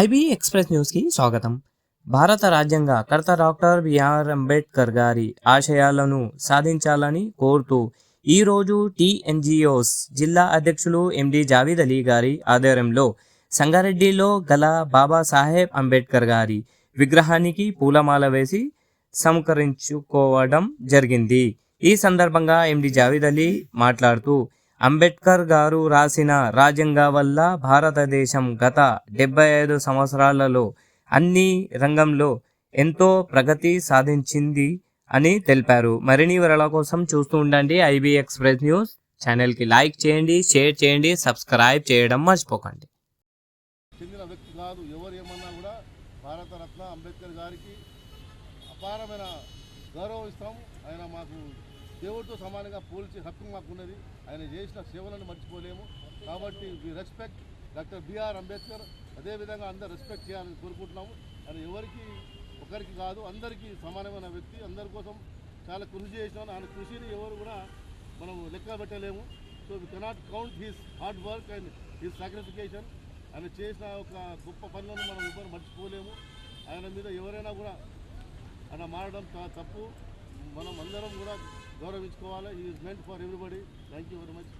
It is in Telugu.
ఐబీ ఎక్స్ప్రెస్ న్యూస్కి స్వాగతం. భారత రాజ్యాంగ కర్త డాక్టర్ బిఆర్ అంబేద్కర్ గారి ఆశయాలను సాధించాలని కోరుతూ ఈరోజు టీఎన్జిఓస్ జిల్లా అధ్యక్షులు ఎండి జావీద్ అలీ గారి ఆధ్వర్యంలో సంగారెడ్డిలో గల బాబాసాహెబ్ అంబేద్కర్ గారి విగ్రహానికి పూలమాల వేసి సంకరించుకోవడం జరిగింది. ఈ సందర్భంగా ఎండి జావీద్ అలీ మాట్లాడుతూ అంబేద్కర్ గారు రాసిన రాజ్యాంగ వల్ల భారతదేశం గత డెబ్బై ఐదు సంవత్సరాలలో అన్ని రంగంలో ఎంతో ప్రగతి సాధించింది అని తెలిపారు. మరిన్ని వివరాల కోసం చూస్తూ ఉండండి ఐబీ ఎక్స్ప్రెస్ న్యూస్ ఛానల్కి లైక్ చేయండి షేర్ చేయండి సబ్స్క్రైబ్ చేయడం మర్చిపోకండి. కాదు ఎవరు ఏమన్నా కూడా భారతరత్న అంబేద్కర్ గారికి అపారమైన గౌరవం ఇస్తాం ఆయన మాకు దేవుడితో సమానంగా పోల్చే హక్కు మాకు ఉన్నది ఆయన చేసిన సేవలను మర్చిపోలేము. కాబట్టి we respect doctor BR Ambedkar అదేవిధంగా అందరు రెస్పెక్ట్ చేయాలని కోరుకుంటున్నాము. ఆయన ఎవరికి ఒకరికి కాదు అందరికీ సమానమైన వ్యక్తి. అందరి కోసం చాలా కృషి చేసినాను. ఆయన కృషిని ఎవరు కూడా మనం లెక్క పెట్టలేము. So we cannot count his hard work and his sacrification ఆయన చేసిన ఒక గొప్ప పనులను మనం ఎవరు మర్చిపోలేము. ఆయన మీద ఎవరైనా కూడా ఆయన మారడం చాలా తప్పు. మనం అందరం కూడా గౌరవించుకోవాలి? ఈ meant for everybody thank you very much